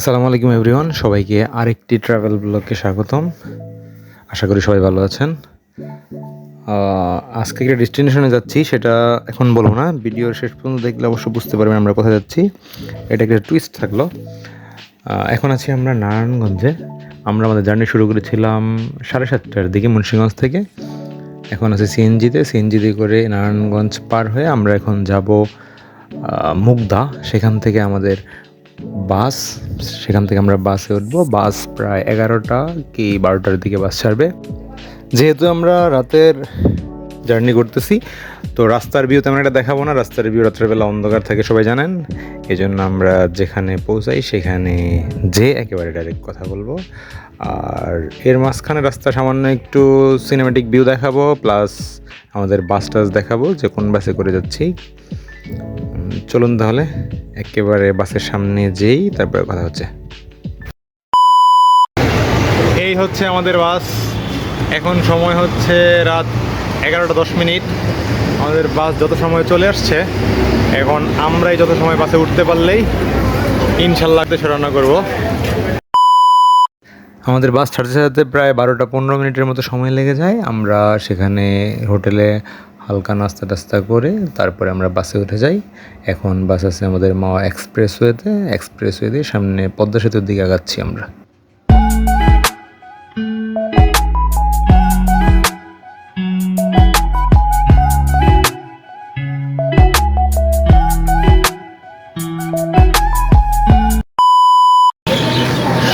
আসসালামু আলাইকুম, এভরিওয়ান। সবাইকে আরেকটি ট্রাভেল ব্লগকে স্বাগতম। আশা করি সবাই ভালো আছেন। আজকে একটা ডেস্টিনেশনে যাচ্ছি, সেটা এখন বলব না। ভিডিওর শেষ পর্যন্ত দেখলে অবশ্য বুঝতে পারবেন আমরা কোথায় যাচ্ছি। এটা একটা টুইস্ট থাকল। এখন আছি আমরা নারায়ণগঞ্জে। আমরা আমাদের জার্নি শুরু করেছিলাম সাড়ে সাতটার দিকে মুন্সিগঞ্জ থেকে। এখন আছে সিএনজিতে। সিএনজিতে করে নারায়ণগঞ্জ পার হয়ে আমরা এখন যাব মুগদা। সেখান থেকে আমাদের বাস, সেখান থেকে আমরা বাসে উঠবো। বাস প্রায় এগারোটা কি বারোটার দিকে বাস ছাড়বে। যেহেতু আমরা রাতের জার্নি করতেছি, তো রাস্তার ভিউ তেমন একটা দেখাবো না। রাস্তার ভিউ রাত্রেবেলা অন্ধকার থাকে, সবাই জানেন। এই জন্য আমরা যেখানে পৌঁছাই সেখানে যে একেবারে ডাইরেক্ট কথা বলব। আর এর মাঝখানে রাস্তা সামান্য একটু সিনেমেটিক ভিউ দেখাবো প্লাস আমাদের বাস টাস দেখাবো। যে কোন বাসে করে যাচ্ছি। চলুন তাহলে একেবারে বাসের সামনে যেই তারপরে কথা হচ্ছে। এই হচ্ছে আমাদের বাস। এখন সময় হচ্ছে রাত এগারোটা দশ মিনিট। আমাদের বাস যত সময় চলে আসছে এখন আমরাই যত সময় বাসে উঠতে পারলেই ইনশাল্লাহ দেশে রান্না করব। আমাদের বাস ছাড়তে ছাড়তে প্রায় বারোটা পনেরো মিনিটের মতো সময় লেগে যায়। আমরা সেখানে হোটেলে হালকা নাস্তা টাস্তা করে তারপরে আমরা বাসে উঠে যাই। এখন বাস আছে আমাদের মাওয়া এক্সপ্রেসওয়েতে। এক্সপ্রেসওয়ে সামনে পদ্মা সেতুর দিকে আগাচ্ছি আমরা।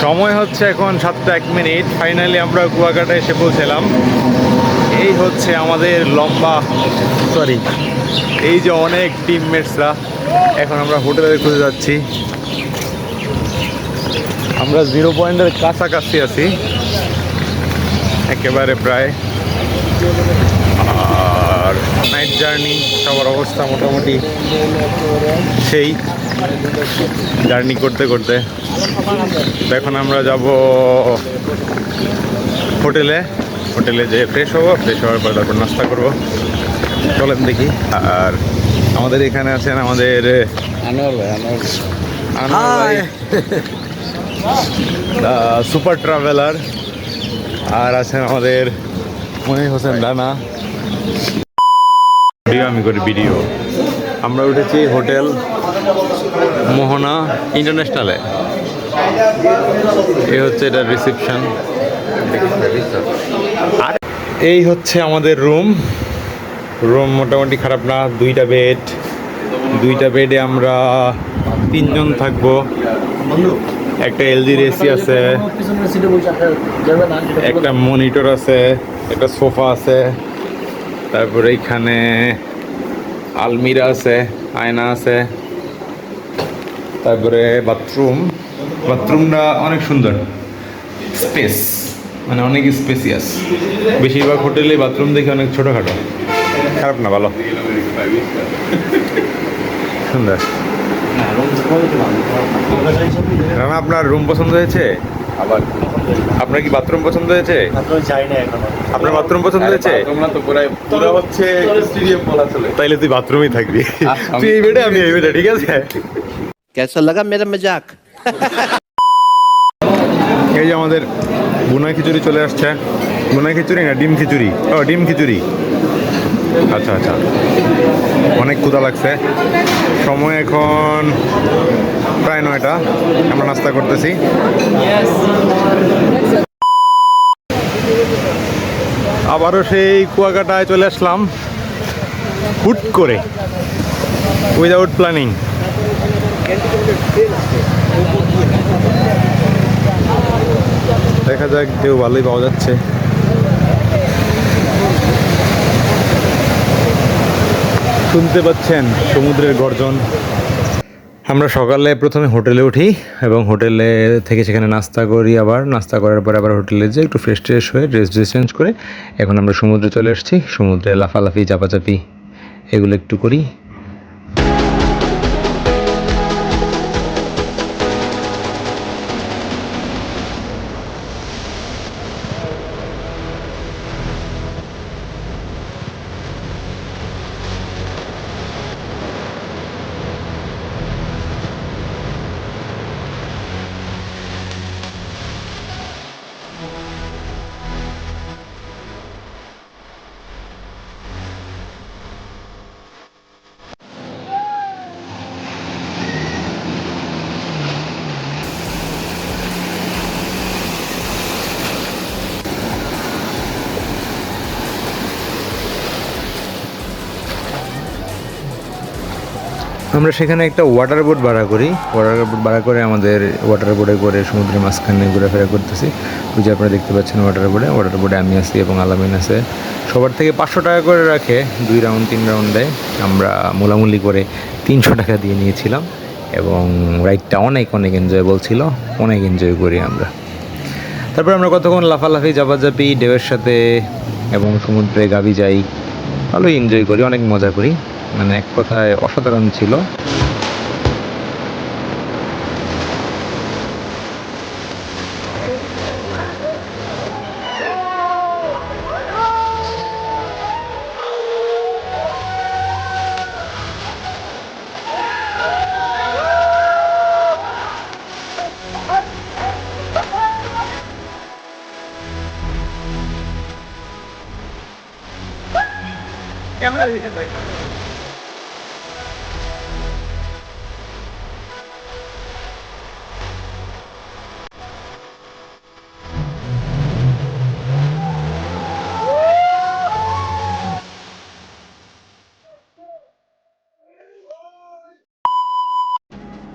সময় হচ্ছে এখন সাতটা এক মিনিট। ফাইনালি আমরা কুয়াকাটা এসে পৌঁছলাম। এই হচ্ছে আমাদের লম্বা সরি এই যে অনেক টিমমেটসরা এখন আমরা হোটেলে খুঁজে যাচ্ছি। আমরা জিরো পয়েন্টের কাছাকাছি আছি। একেবারে প্রায়। আর নাইট জার্নি সবার অবস্থা মোটামুটি সেই জার্নি করতে করতে। এখন আমরা যাব হোটেলে। হোটেলে যে ফ্রেশ হব ফ্রেশ হওয়ার পর তারপর নাস্তা করব। চলেন দেখি। আর আমাদের এখানে আছেন আমাদের সুপার ট্রাভেলার আর আছেন আমাদের মনির হোসেন রানা। ভিডিও আমি করি ভিডিও। আমরা উঠেছি হোটেল মোহনা ইন্টারন্যাশনালে। এই হচ্ছে এটা রিসেপশন আর এই হচ্ছে আমাদের রুম রুম মোটামুটি খারাপ না, দুইটা বেড দুইটা বেডে আমরা তিনজন থাকব। একটা এলজির এসি আছে। একটা মনিটর আছে, একটা সোফা আছে। তারপরে এখানে আলমিরা আছে, আয়না আছে। তারপরে বাথরুম বাথরুমটা অনেক সুন্দর। স্পেস মানে অনেক স্পেসিয়াস বেশিরভাগ হোটেলে বাথরুম দেখি অনেক ছোটোখাটো। খারাপ না ভালো। সুন্দর। রানা আপনার রুম পছন্দ হয়েছে? আবার আপনার কি বাথরুম পছন্দ হয়েছে? আপনার বাথরুম পছন্দ হয়েছে? তাইলে তুই বাথরুমই থাকবি। তুই এই বেডে আমি এই বেডে ঠিক আছে? কেসা লাগা মেরা মজাক এই যে আমাদের বুনা খিচুড়ি চলে আসছে। বুনা খিচুড়ি না, ডিম খিচুড়ি? ও, ডিম খিচুড়ি। আচ্ছা আচ্ছা। অনেক ক্ষুদা লাগছে। সময় এখন প্রায় নয়টা। আমরা নাস্তা করতেছি। আবারও সেই কুয়াকাটায় চলে আসলাম। হুট করে উইদাউট প্ল্যানিং দেখা যাক, ঢেউ ভালোই পাওয়া যাচ্ছে। শুনতে পাচ্ছেন সমুদ্রের গর্জন। আমরা সকালে প্রথমে হোটেলে উঠি এবং হোটেলে থেকে সেখানে নাস্তা করি আবার। নাস্তা করার পর আবার হোটেলে যাই একটু ফ্রেশ ট্রেশ হয়ে ড্রেস ড্রেস চেঞ্জ করে এখন আমরা সমুদ্রে চলে এসেছি। সমুদ্রে লাফালাফি, চাপাচাপি, এগুলো একটু করি। আমরা সেখানে একটা ওয়াটার বোট ভাড়া করি। ওয়াটার বোট ভাড়া করে আমাদের ওয়াটার বোটে করে সমুদ্রের মাঝখানে ঘোরাফেরা করতেছি। ওই যে আপনারা দেখতে পাচ্ছেন ওয়াটার বোটে ওয়াটার বোটে আমি আছি এবং আলামিন আছে। সবার থেকে পাঁচশো টাকা করে রাখে। দুই রাউন্ড তিন রাউন্ডে আমরা মোলামুলি করে তিনশো টাকা দিয়ে নিয়েছিলাম এবং রাইডটা অনেক অনেক এনজয়েবল ছিল। অনেক এনজয় করি আমরা। তারপর আমরা কতক্ষণ লাফালাফি জাপাজাপি ঢেউয়ের সাথে এবং সমুদ্রে গাবি যাই, ভালোই এনজয় করি, অনেক মজা করি। মানে এক কথায় অসাধারণ ছিল।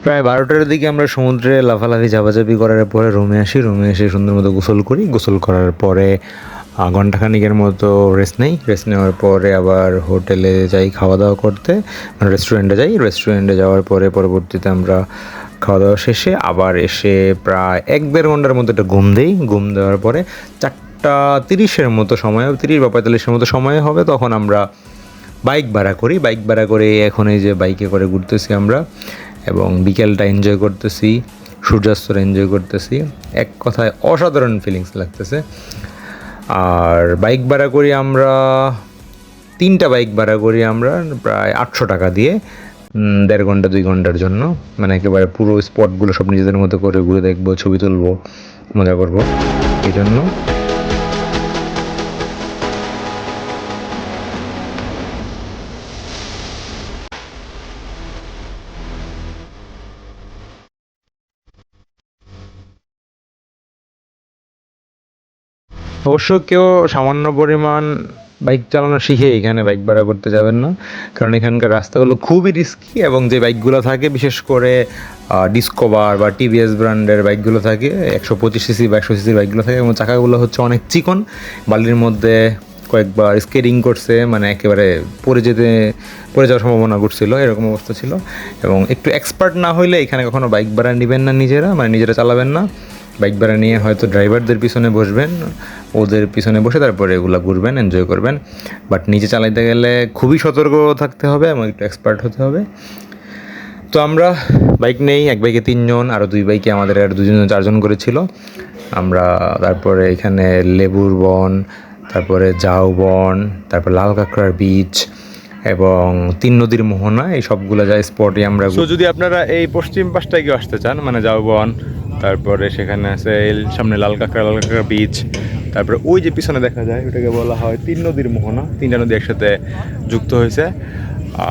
প্রায় বারোটার দিকে আমরা সমুদ্রে লাফালাফি ঝাপাঝাপি করার পরে রুমে আসি। রুমে এসে সুন্দর মতো গোসল করি। গোসল করার পরে আহ, ঘন্টাখানিকের মতো রেস্ট নেই। রেস্ট নেওয়ার পরে আবার হোটেলে যাই খাওয়া দাওয়া করতে। মানে রেস্টুরেন্টে যাই। রেস্টুরেন্টে যাওয়ার পরে পরবর্তীতে আমরা খাওয়া দাওয়া শেষে আবার এসে প্রায় এক দেড় ঘণ্টার মতো একটা ঘুম দিই। ঘুম দেওয়ার পরে চারটা তিরিশের মতো সময় তিরিশ বা পঁয়তাল্লিশের মতো সময় হবে তখন আমরা বাইক ভাড়া করি। বাইক ভাড়া করে এখন এই যে বাইকে করে ঘুরতেছি আমরা। এবং বিকেলটা এনজয় করতেছি সূর্যাস্তটা এনজয় করতেছি। এক কথায় অসাধারণ ফিলিংস লাগতেছে। আর বাইক ভাড়া করি আমরা, তিনটা বাইক ভাড়া করি আমরা প্রায় আটশো টাকা দিয়ে দেড় ঘণ্টা, দুই ঘণ্টার জন্য। মানে একেবারে পুরো স্পটগুলো সব নিজেদের মতো করে ঘুরে দেখব, ছবি তুলবো, মজা করব। এই জন্য অবশ্য কেউ সামান্য পরিমাণ বাইক চালানো শিখে এখানে বাইক ভাড়া করতে যাবেন না। কারণ এখানকার রাস্তাগুলো খুবই রিস্কি এবং যে বাইকগুলো থাকে, বিশেষ করে ডিসকোভার বা টিভিএস ব্র্যান্ডের বাইকগুলো থাকে, একশো পঁচিশ সিসি বা একশো সিসির বাইকগুলো থাকে এবং চাকাগুলো হচ্ছে অনেক চিকন। বালির মধ্যে কয়েকবার স্কেটিং করছে মানে একেবারে পড়ে যেতে, পড়ে যাওয়ার সম্ভাবনা ঘটছিল এরকম অবস্থা ছিল। এবং একটু এক্সপার্ট না হইলে এখানে কখনো বাইক ভাড়া নেবেন না নিজেরা মানে নিজেরা চালাবেন না। বাইক ভাড়া নিয়ে হয়তো ড্রাইভারদের পিছনে বসবেন, ওদের পিছনে বসে তারপরে এগুলো ঘুরবেন এনজয় করবেন। বাট নিজে চালাইতে গেলে খুবই সতর্ক থাকতে হবে এবং একটু এক্সপার্ট হতে হবে। তো আমরা বাইক নেই, এক বাইকে তিনজন আরও দুই বাইকে আমাদের আর দুজন, চারজন করেছিল আমরা তারপরে এখানে লেবুর বন, তারপরে জাউ বন, তারপর লাল কাঁকড়ার বীচ এবং তিন নদীর মোহনা, এই সবগুলো যায় স্পটে আমরা যদি আপনারা এই পশ্চিম পাশটায় কেউ আসতে চান মানে যাওবন তারপরে সেখানে আছে সামনে লাল কাঁকড়া লাল কাঁকড়া বিচ তারপরে ওই যে পিছনে দেখা যায় ওটাকে বলা হয় তিন নদীর মোহনা। তিনটা নদী একসাথে যুক্ত হয়েছে।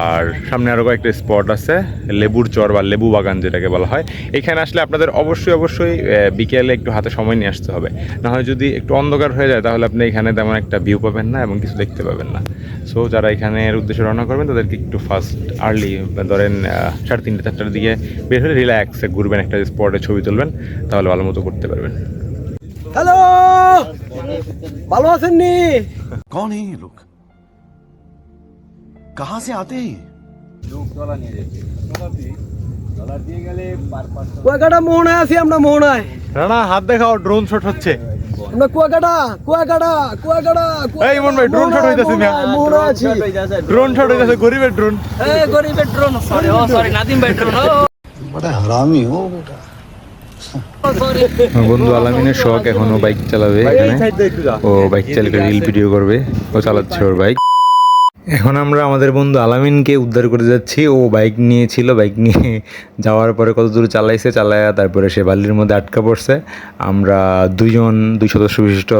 আর সামনে আরও কয়েকটা স্পট আছে লেবুর চর বা লেবু বাগান যেটাকে বলা হয়। এখানে আসলে আপনাদের অবশ্যই অবশ্যই বিকেলে একটু হাতে সময় নিয়ে আসতে হবে। না হয় যদি একটু অন্ধকার হয়ে যায় তাহলে আপনি এখানে তেমন একটা ভিউ পাবেন না এবং কিছু দেখতে পাবেন না। সো যারা এখানের উদ্দেশ্যে রওনা করবেন তাদেরকে একটু ফার্স্ট আর্লি ধরেন সাড়ে তিনটে চারটার দিকে বের হলে রিল্যাক্সে ঘুরবেন একটা স্পটে ছবি তুলবেন তাহলে ভালো মতো করতে পারবেন। হ্যালো ভালো আছেন নি? কোন লোক? कहां से आते हैं ये? কুয়াকাটা মোহনায় আছি আমরা মোহনায় রানা হাত দেখাও ড্রোন শট হচ্ছে আমরা কুয়াকাটা কুয়াকাটা কুয়াকাটা এই ইমন ভাই, drone shot হইতাছে মিয়া। মোহনায় আছি ড্রোন শট হয়ে গেছে গরিবের ড্রোন এই গরিবের ড্রোন সরি ও সরি নাদিম ভাই ড্রোন बड़ा हरामी हो बेटा সরি আমার বন্ধু আলামিনের শখ এখনো বাইক চালাবে এখানে ও বাইক চালিয়ে রিল ভিডিও করবে ও চালাচ্ছে ওর বাইক এখন আমরা আমাদের বন্ধু আলামিনকে উদ্ধার করে যাচ্ছি। ও বাইক নিয়েছিল বাইক নিয়ে যাওয়ার পরে কত দূর চালাইছে, চালায়া তারপরে সে বালির মধ্যে আটকা পড়ছে। আমরা দুইজন, দুই সদস্য বিশিষ্ট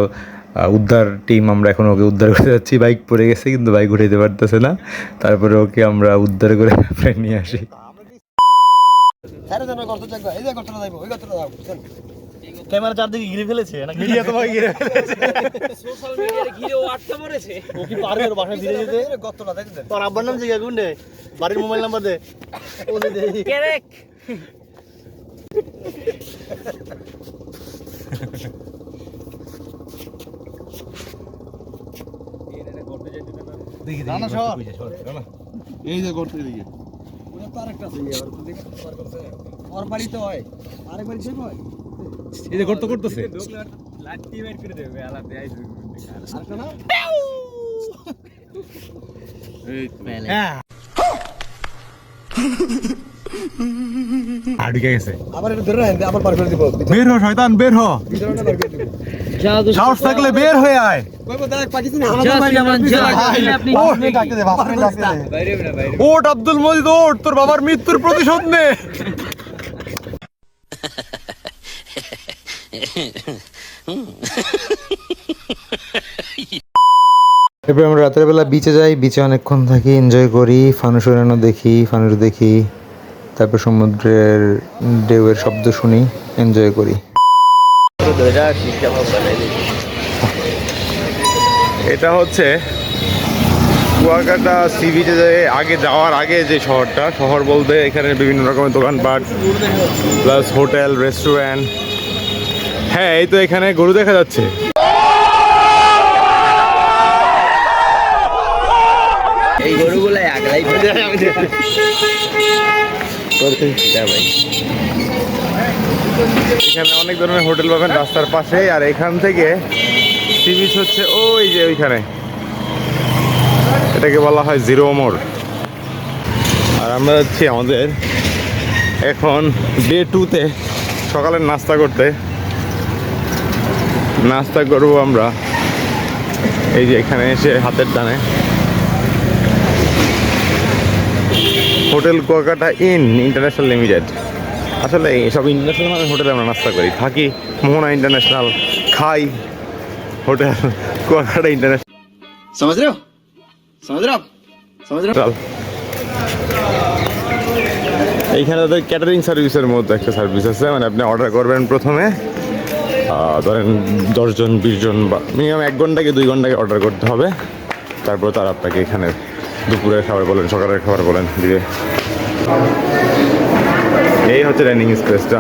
উদ্ধার টিম আমরা এখন ওকে উদ্ধার করে যাচ্ছি। বাইক পড়ে গেছে কিন্তু বাইক উঠাইতে পারতেছে না। তারপরে ওকে আমরা উদ্ধার করে নিয়ে আসি। ক্যামেরা চারদিকে ঘিরে ফেলেছে নাকি? মিডিয়া তোমাকে ঘিরে সোশ্যাল মিডিয়ার ঘিরে ও আটকা পড়েছে ও কি পারবে ওর বাসায় ধীরে যেতে? গতটা দেখতে তোর আব্বার নাম জিজ্ঞাসা বাড়ির মোবাইল নাম্বার দে। ও দে দে কেরেক না না সর। এই যে করতে দিকে ওর বাড়িতে হয়। আরেক বাড়ি হয়? এই যে করতে করতেছে। আর ঢুকে গেছে। আবার এটা ধরে রাখেন আবার পার করে দিব। বের হ শয়তান বের হ। ভিতরে পার করে দিব সাহস থাকলে বের হয়ে আয়। ওট আব্দুল মজিদ ওট তোর বাবার মৃত্যুর প্রতিশোধ নে। এরপর আমরা রাতের বেলা বিচে যাই। বিচে অনেকক্ষণ থাকি এনজয় করি। ফানুস উড়ানো দেখি ফানুস দেখি। তারপর সমুদ্রের ঢেউয়ের শব্দ শুনি এনজয় করি। এটা হচ্ছে কুয়াকাটা সি বিচে আগে যাওয়ার আগে যে শহরটা। শহর বলতে এখানে বিভিন্ন রকমের দোকানপাট প্লাস হোটেল রেস্টুরেন্ট হ্যাঁ এই তো এখানে গরু দেখা যাচ্ছে। এই গরুগুলাই আগলাই এখানে অনেক ধরনের হোটেল পাবেন রাস্তার পাশে আর এখান থেকে সি বিচ হচ্ছে ওই যে ওইখানে। এটাকে বলা হয় জিরো মোড়। আর আমরা যাচ্ছি আমাদের এখন ডে টুতে সকালের নাস্তা করতে। নাস্তা করব আমরা। এই যে এখানে এসে হাতের টানে hotel Kuakata inn international limited. আসলে সব ইন্টারন্যাশনাল মানে হোটেলে আমরা নাস্তা করি। থাকি মোহনা ইন্টারন্যাশনাল খাই হোটেল কোয়াকাটা ইন্টারন্যাশনাল। সমাজ এইখানে তাদের ক্যাটারিং সার্ভিসের মতো একটা সার্ভিস আছে। মানে আপনি অর্ডার করবেন প্রথমে। ধরেন দশজন বিশ জন বা মিনিমাম এক ঘন্টাকে দুই ঘন্টাকে অর্ডার করতে হবে। তারপর তারা আপনাকে এখানে দুপুরের খাবার বলেন, সকালের খাবার বলেন দিয়ে। এই হচ্ছে ডাইনিং স্পেসটা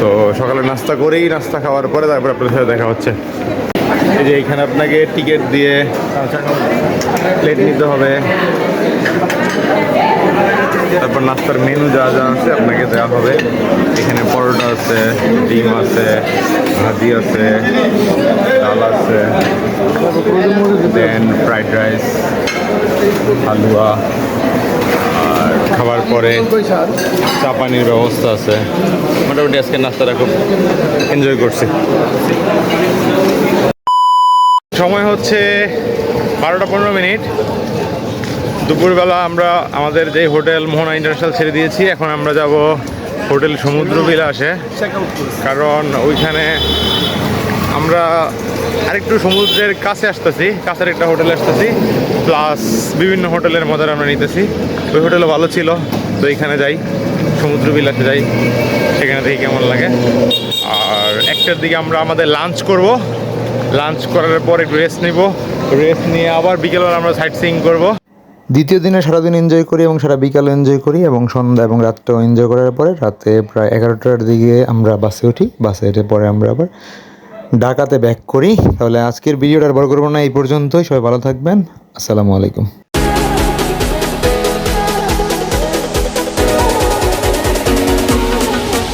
তো সকালে নাস্তা করেই নাস্তা খাওয়ার পরে তারপর আপনার সাথে দেখা হচ্ছে। এই যে এখানে আপনাকে টিকিট দিয়ে প্লেট নিতে হবে। তারপর নাস্তার মেনু যা যা আছে আপনাকে দেওয়া হবে। এখানে পরোটা আছে, ডিম আছে, ভাজি আছে, ডাল আছে দেন ফ্রাইড রাইস হালুয়া, আর খাবার পরে চা পানির ব্যবস্থা আছে। মোটামুটি আজকে নাস্তাটা খুব এনজয় করছি। সময় হচ্ছে বারোটা পনেরো মিনিট। দুপুরবেলা আমরা আমাদের যে হোটেল মোহনা ইন্টারন্যাশনাল ছেড়ে দিয়েছি, এখন আমরা যাব হোটেল সমুদ্র বিলাসে কারণ ওইখানে আমরা আরেকটু সমুদ্রের কাছে আসতেছি, কাছের একটা হোটেলে আসতেছি, প্লাস বিভিন্ন হোটেলের মজার আমরা নিতেছি। ওই হোটেলও ভালো ছিল, তো এইখানে যাই সমুদ্র বিলাসে যাই, সেখানে দেখি কেমন লাগে। আর একটার দিকে আমরা আমাদের লাঞ্চ করব। লাঞ্চ করার পর একটু রেস্ট নিব। রেস্ট নিয়ে আবার বিকেলবেলা আমরা সাইট সিইং করব। দ্বিতীয় দিনে সারাদিন এনজয় করি এবং সারা বিকাল এনজয় করি এবং সন্ধ্যা এবং রাতটাও এনজয় করার পরে রাতে প্রায় এগারোটার দিকে আমরা বাসে উঠি। বাসে উঠে পরে আমরা আবার ঢাকাতে ব্যাক করি। তাহলে আজকের ভিডিওটা আর বড় করব না, এই পর্যন্তই। সবাই ভালো থাকবেন। আসসালামু আলাইকুম।